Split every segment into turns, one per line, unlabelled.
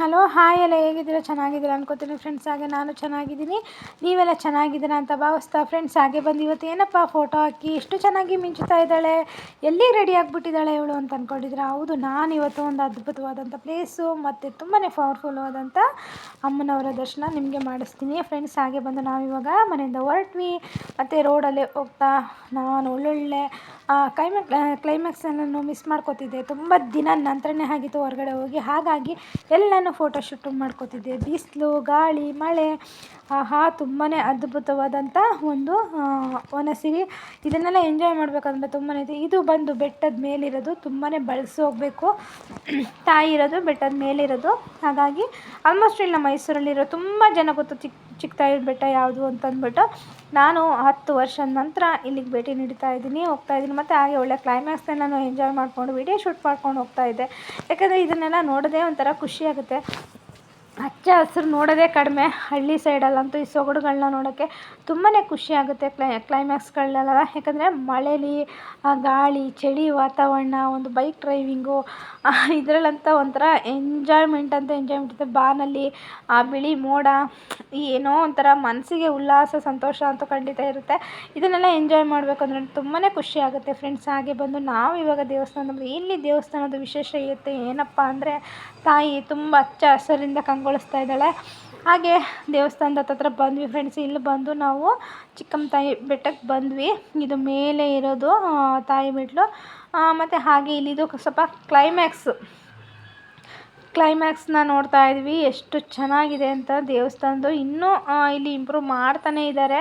Hello hi ಎಲ್ಲ ಹೇಗಿದ್ದೀರಾ? ಚೆನ್ನಾಗಿದ್ದೀರಾ ಅನ್ಕೋತೀನಿ ಫ್ರೆಂಡ್ಸ್ ಹಾಗೆ ನಾನು ಚೆನ್ನಾಗಿದ್ದೀನಿ. ನೀವೆಲ್ಲ ಚೆನ್ನಾಗಿದ್ದೀರಾ ಅಂತ ಭಾವಿಸ್ತಾ ಫ್ರೆಂಡ್ಸ್ ಹಾಗೆ ಬಂದು ಇವತ್ತು ಏನಪ್ಪ ಫೋಟೋ ಹಾಕಿ ಎಷ್ಟು ಚೆನ್ನಾಗಿ ಮಿಂಚುತ್ತಾ ಇದ್ದಾಳೆ, ಎಲ್ಲಿ ರೆಡಿ ಆಗಿಬಿಟ್ಟಿದ್ದಾಳೆ ಇವಳು ಅಂತ ಅಂದ್ಕೊಂಡಿದ್ರೆ ಹೌದು, ನಾನು ಇವತ್ತು ಒಂದು ಅದ್ಭುತವಾದಂಥ ಪ್ಲೇಸು ಮತ್ತು ತುಂಬಾ ಪವರ್ಫುಲ್ ಆದಂಥ ಅಮ್ಮನವರ ದರ್ಶನ ನಿಮಗೆ ಮಾಡಿಸ್ತೀನಿ. ಫ್ರೆಂಡ್ಸ್ ಹಾಗೆ ಬಂದು ನಾವಿವಾಗ ಮನೆಯಿಂದ ಹೊರಟ್ವಿ. ಮತ್ತು ರೋಡಲ್ಲಿ ಹೋಗ್ತಾ ನಾನು ಒಳ್ಳೊಳ್ಳೆ ಕ್ಲೈಮ್ಯಾಕ್ ಕ್ಲೈಮ್ಯಾಕ್ಸನ್ನು ಮಿಸ್ ಮಾಡ್ಕೋತಿದ್ದೆ. ತುಂಬ ದಿನ ನಂತರನೇ ಆಗಿತ್ತು, ಹೊರಗಡೆ ಹೋಗಿ. ಹಾಗಾಗಿ ಎಲ್ಲನೂ ಫೋಟೋಶೂಟ್ ಮಾಡ್ಕೋತಿದ್ದೆ. ಬಿಸಿಲು, ಗಾಳಿ, ಮಳೆ, ಆಹಾ ತುಂಬಾ ಅದ್ಭುತವಾದಂಥ ಒಂದು ವನಸಿರಿ. ಇದನ್ನೆಲ್ಲ ಎಂಜಾಯ್ ಮಾಡಬೇಕಂದ್ರೆ ತುಂಬಾ ಇದೆ, ಇದು ಬಂದು ಬೆಟ್ಟದ ಮೇಲಿರೋದು ತುಂಬಾ ಬಳಸಿ ಹೋಗಬೇಕು. ತಾಯಿ ಇರೋದು ಬೆಟ್ಟದ ಮೇಲಿರೋದು. ಹಾಗಾಗಿ ಆಲ್ಮೋಸ್ಟ್ ಇಲ್ಲಿ ನಮ್ಮ ಮೈಸೂರಲ್ಲಿರೋ ತುಂಬ ಜನ ಗೊತ್ತು ಚಿಕ್ಕ ಚಿಕ್ಕ ತಾಯಿ ಬೆಟ್ಟ ಯಾವುದು ಅಂತಂದ್ಬಿಟ್ಟು ನಾನು ಹತ್ತು ವರ್ಷದ ನಂತರ ಇಲ್ಲಿಗೆ ಭೇಟಿ ನೀಡ್ತಾ ಇದ್ದೀನಿ, ಹೋಗ್ತಾ ಇದ್ದೀನಿ. ಮತ್ತು ಹಾಗೆ ಒಳ್ಳೆ ಕ್ಲೈಮ್ಯಾಕ್ಸ್ನ ನಾನು ಎಂಜಾಯ್ ಮಾಡಿಕೊಂಡು ವಿಡಿಯೋ ಶೂಟ್ ಮಾಡ್ಕೊಂಡು ಹೋಗ್ತಾ ಇದ್ದೆ. ಯಾಕಂದರೆ ಇದನ್ನೆಲ್ಲ ನೋಡೋದೇ ಒಂಥರ ಖುಷಿಯಾಗುತ್ತೆ ಹಚ್ಚ ಹಸಿರು ನೋಡೋದೇ ಕಡಿಮೆ. ಹಳ್ಳಿ ಸೈಡಲ್ಲಂತೂ ಈ ಸೊಗಡುಗಳನ್ನ ನೋಡೋಕ್ಕೆ ತುಂಬಾ ಖುಷಿ ಆಗುತ್ತೆ ಕ್ಲೈ ಕ್ಲೈಮ್ಯಾಕ್ಸ್ಗಳನ್ನೆಲ್ಲ ಯಾಕಂದರೆ ಮಳೇಲಿ ಗಾಳಿ, ಚಳಿ ವಾತಾವರಣ, ಒಂದು ಬೈಕ್ ಡ್ರೈವಿಂಗು ಇದರಲ್ಲಂತ ಒಂಥರ ಎಂಜಾಯ್ಮೆಂಟ್ ಅಂತ ಎಂಜಾಯ್ಮೆಂಟ್ ಇರುತ್ತೆ. ಬಾನಲ್ಲಿ, ಆ ಬಿಳಿ ಮೋಡ ಏನೋ ಒಂಥರ ಮನಸ್ಸಿಗೆ ಉಲ್ಲಾಸ, ಸಂತೋಷ ಅಂತೂ ಖಂಡಿತ ಇರುತ್ತೆ. ಇದನ್ನೆಲ್ಲ ಎಂಜಾಯ್ ಮಾಡಬೇಕು ಅಂದರೆ ತುಂಬಾ ಖುಷಿ ಆಗುತ್ತೆ ಫ್ರೆಂಡ್ಸ್ ಹಾಗೆ ಬಂದು ನಾವು ಇವಾಗ ದೇವಸ್ಥಾನ ಇಲ್ಲಿ ದೇವಸ್ಥಾನದ ವಿಶೇಷತೆ ಏನಪ್ಪ ಅಂದರೆ ತಾಯಿ ತುಂಬ ಹಚ್ಚ ಹಸಿರಿಂದ ಕಂಗೊಳಿಸ್ತಾ ಇದ್ದಾಳೆ. ಹಾಗೆ ದೇವಸ್ಥಾನದ ಹತ್ತತ್ರ ಬಂದ್ವಿ ಫ್ರೆಂಡ್ಸ್ ಇಲ್ಲಿ ಬಂದು ನಾವು ಚಿಕ್ಕಮ್ಮ ತಾಯಿ ಬೆಟ್ಟಕ್ಕೆ ಬಂದ್ವಿ. ಇದು ಮೇಲೆ ಇರೋದು ತಾಯಿ ಮೆಟ್ಲು. ಮತ್ತು ಹಾಗೆ ಇಲ್ಲಿದು ಸ್ವಲ್ಪ ಕ್ಲೈಮ್ಯಾಕ್ಸು ಕ್ಲೈಮ್ಯಾಕ್ಸ್ನ ನೋಡ್ತಾ ಇದ್ವಿ. ಎಷ್ಟು ಚೆನ್ನಾಗಿದೆ ಅಂತ ದೇವಸ್ಥಾನದ್ದು. ಇನ್ನೂ ಇಲ್ಲಿ ಇಂಪ್ರೂವ್ ಮಾಡ್ತಾನೇ ಇದ್ದಾರೆ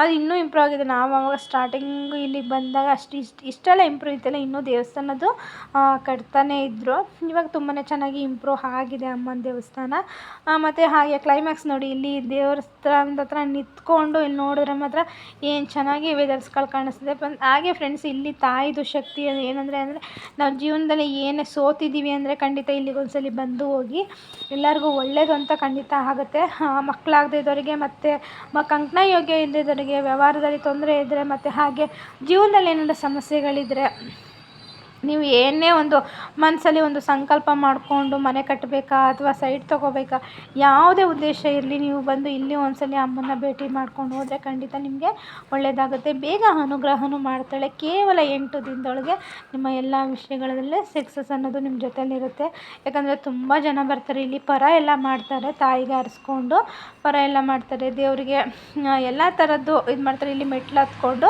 ಅದು ಇನ್ನೂ ಇಂಪ್ರೂವ್ ಆಗಿದೆ. ನಾವು ಆವಾಗ ಸ್ಟಾರ್ಟಿಂಗು ಇಲ್ಲಿಗೆ ಬಂದಾಗ ಅಷ್ಟು ಇಷ್ಟು, ಇಷ್ಟೆಲ್ಲ ಇಂಪ್ರೂವ್ ಇತ್ತಲ್ಲ ಇನ್ನೂ ದೇವಸ್ಥಾನದ್ದು ಕಟ್ತಾನೇ ಇದ್ದರು ಇವಾಗ ತುಂಬಾ ಚೆನ್ನಾಗಿ ಇಂಪ್ರೂವ್ ಆಗಿದೆ ಅಮ್ಮನ ದೇವಸ್ಥಾನ. ಮತ್ತು ಹಾಗೆ ಕ್ಲೈಮ್ಯಾಕ್ಸ್ ನೋಡಿ, ಇಲ್ಲಿ ದೇವಸ್ಥಾನದ ಹತ್ರ ನಿಂತ್ಕೊಂಡು ಇಲ್ಲಿ ನೋಡಿದ್ರೆ ಮಾತ್ರ ಏನು ಚೆನ್ನಾಗಿ ವೆದರ್ಸ್ಗಳು ಕಾಣಿಸ್ತಿದೆ. ಬಂದು ಹಾಗೆ ಫ್ರೆಂಡ್ಸ್ ಇಲ್ಲಿ ತಾಯಿದು ಶಕ್ತಿ ಏನಂದರೆ, ಅಂದರೆ ನಾವು ಜೀವನದಲ್ಲಿ ಏನೇ ಸೋತಿದ್ದೀವಿ ಅಂದರೆ ಖಂಡಿತ ಇಲ್ಲಿಗೆ ಒಂದ್ಸಲಿ ಬಂದು ಹೋಗಿ ಎಲ್ಲರಿಗೂ ಒಳ್ಳೆಯದು ಅಂತ ಖಂಡಿತ ಆಗುತ್ತೆ. ಮಕ್ಕಳಾಗದೇ ಇದ್ದವರಿಗೆ ಮತ್ತು, ಮ ಕಂಕಣ ಯೋಗ್ಯ ಇಲ್ಲದಿದ್ದವರಿಗೆ ವ್ಯವಹಾರದಲ್ಲಿ ತೊಂದರೆ ಇದ್ದರೆ ಮತ್ತು ಹಾಗೆ ಜೀವನದಲ್ಲಿ ಏನಾದರೂ ಸಮಸ್ಯೆಗಳಿದ್ದರೆ ನೀವು ಏನೇ ಒಂದು ಮನಸ್ಸಲ್ಲಿ ಒಂದು ಸಂಕಲ್ಪ ಮಾಡಿಕೊಂಡು ಮನೆ ಕಟ್ಟಬೇಕಾ ಅಥವಾ ಸೈಟ್ ತೊಗೋಬೇಕಾ, ಯಾವುದೇ ಉದ್ದೇಶ ಇರಲಿ, ನೀವು ಬಂದು ಇಲ್ಲಿ ಒಂದ್ಸಲ ಅಮ್ಮನ ಭೇಟಿ ಮಾಡ್ಕೊಂಡು ಹೋದರೆ ಖಂಡಿತ ನಿಮಗೆ ಒಳ್ಳೆಯದಾಗುತ್ತೆ ಬೇಗ ಅನುಗ್ರಹನೂ ಮಾಡ್ತಾಳೆ. ಕೇವಲ ಎಂಟು ದಿನದೊಳಗೆ ನಿಮ್ಮ ಎಲ್ಲ ವಿಷಯಗಳಲ್ಲೇ ಸಕ್ಸಸ್ ಅನ್ನೋದು ನಿಮ್ಮ ಜೊತೆಯಲ್ಲಿರುತ್ತೆ ಯಾಕಂದರೆ ತುಂಬ ಜನ ಬರ್ತಾರೆ, ಇಲ್ಲಿ ಪರ ಎಲ್ಲ ಮಾಡ್ತಾರೆ, ತಾಯಿಗೆ ಆರಿಸ್ಕೊಂಡು ಪರ ಎಲ್ಲ ಮಾಡ್ತಾರೆ. ದೇವರಿಗೆ ಎಲ್ಲ ಥರದ್ದು ಇದು ಮಾಡ್ತಾರೆ ಇಲ್ಲಿ ಮೆಟ್ಲು ಹತ್ಕೊಂಡು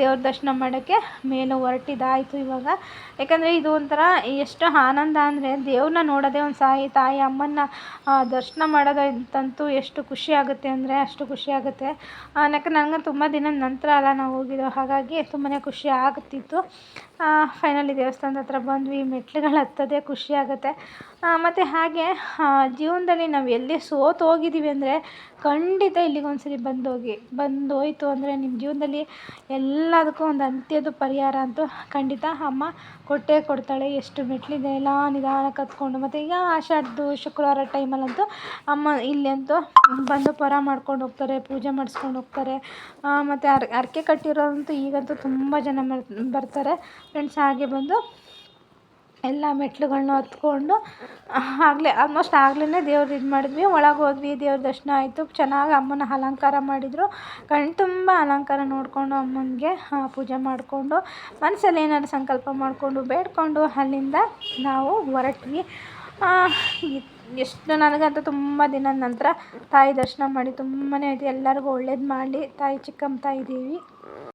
ದೇವ್ರ ದರ್ಶನ ಮಾಡೋಕ್ಕೆ ಮೇಲೆ ಹೊರಟಿದ್ದಾಯಿತು ಇವಾಗ. ಯಾಕಂದರೆ ಇದು ಒಂಥರ ಎಷ್ಟು ಆನಂದ ಅಂದರೆ ದೇವ್ರನ್ನ ನೋಡೋದೇ ಒಂದು ಸಾಯಿ, ತಾಯಿ ಅಮ್ಮನ ದರ್ಶನ ಮಾಡೋದಂತಂತೂ ಎಷ್ಟು ಖುಷಿ ಆಗುತ್ತೆ ಅಂದರೆ ಅಷ್ಟು ಖುಷಿ ಆಗುತ್ತೆ. ಯಾಕಂದ್ರೆ ನನಗೆ ತುಂಬ ದಿನದ ನಂತರ ಅಲ್ಲ ನಾವು ಹೋಗಿದ್ದು, ಹಾಗಾಗಿ ತುಂಬಾ ಖುಷಿ ಆಗುತ್ತಿತ್ತು ಫೈನಲಿ ದೇವಸ್ಥಾನದ ಹತ್ರ ಬಂದ್ವಿ ಮೆಟ್ಲುಗಳು ಹತ್ತೋದೇ ಖುಷಿ ಆಗುತ್ತೆ. ಮತ್ತು ಹಾಗೆ ಜೀವನದಲ್ಲಿ ನಾವು ಎಲ್ಲಿ ಸೋತು ಹೋಗಿದ್ದೀವಿ ಅಂದರೆ ಖಂಡಿತ ಇಲ್ಲಿಗೆ ಹೋಗಿ ಬಂದೋಗಿ, ಬಂದೋಯ್ತು ಅಂದರೆ ನಿಮ್ಮ ಜೀವನದಲ್ಲಿ ಎಲ್ಲದಕ್ಕೂ ಒಂದು ಅಂತ್ಯದ ಪರಿಹಾರ ಅಂತೂ ಖಂಡಿತ ಅಮ್ಮ ಕೊಟ್ಟೇ ಕೊಡ್ತಾಳೆ. ಎಷ್ಟು ಮೆಟ್ಲಿದೆ ಎಲ್ಲ ನಿಧಾನಕ್ಕೆ ಹತ್ಕೊಂಡು ಮತ್ತು ಈಗ ಆಷಾಢದ್ದು ಶುಕ್ರವಾರ ಟೈಮಲ್ಲಂತೂ ಅಮ್ಮ ಇಲ್ಲಿ ಅಂತೂ ಬಂದು ಪರ ಮಾಡ್ಕೊಂಡು ಹೋಗ್ತಾರೆ, ಪೂಜೆ ಮಾಡಿಸ್ಕೊಂಡು ಹೋಗ್ತಾರೆ. ಮತ್ತು ಅರ್ ಹರ್ಕೆ ಕಟ್ಟಿರೋರಂತೂ ಈಗಂತೂ ತುಂಬ ಜನ ಬರ್ತಾರೆ. ಫ್ರೆಂಡ್ಸ್ ಹಾಗೆ ಬಂದು ಎಲ್ಲ ಮೆಟ್ಲುಗಳನ್ನ ಹತ್ಕೊಂಡು, ಆಗಲೇ ಆಲ್ಮೋಸ್ಟ್ ಆಗ್ಲೇ ದೇವ್ರು ಇದು ಮಾಡಿದ್ವಿ. ಒಳಗೆ ಹೋದ್ವಿ, ದೇವ್ರ ದರ್ಶನ ಆಯಿತು. ಚೆನ್ನಾಗಿ ಅಮ್ಮನ ಅಲಂಕಾರ ಮಾಡಿದರು. ಕಣ್ಣು ತುಂಬ ಅಲಂಕಾರ ನೋಡಿಕೊಂಡು ಅಮ್ಮನಿಗೆ ಪೂಜೆ ಮಾಡಿಕೊಂಡು ಮನಸ್ಸಲ್ಲಿ ಏನಾದ್ರು ಸಂಕಲ್ಪ ಮಾಡಿಕೊಂಡು, ಬೇಡ್ಕೊಂಡು ಅಲ್ಲಿಂದ ನಾವು ಹೊರಟ್ವಿ. ಎಷ್ಟು ನನಗಂತೂ ತುಂಬ ದಿನದ ನಂತರ ತಾಯಿ ದರ್ಶನ ಮಾಡಿ ತುಂಬನೇ ಆಯಿತು. ಎಲ್ಲರಿಗೂ ಒಳ್ಳೇದು ಮಾಡಲಿ. ತಾಯಿ ಚಿಕ್ಕಮ್ಮ ತಾಯಿ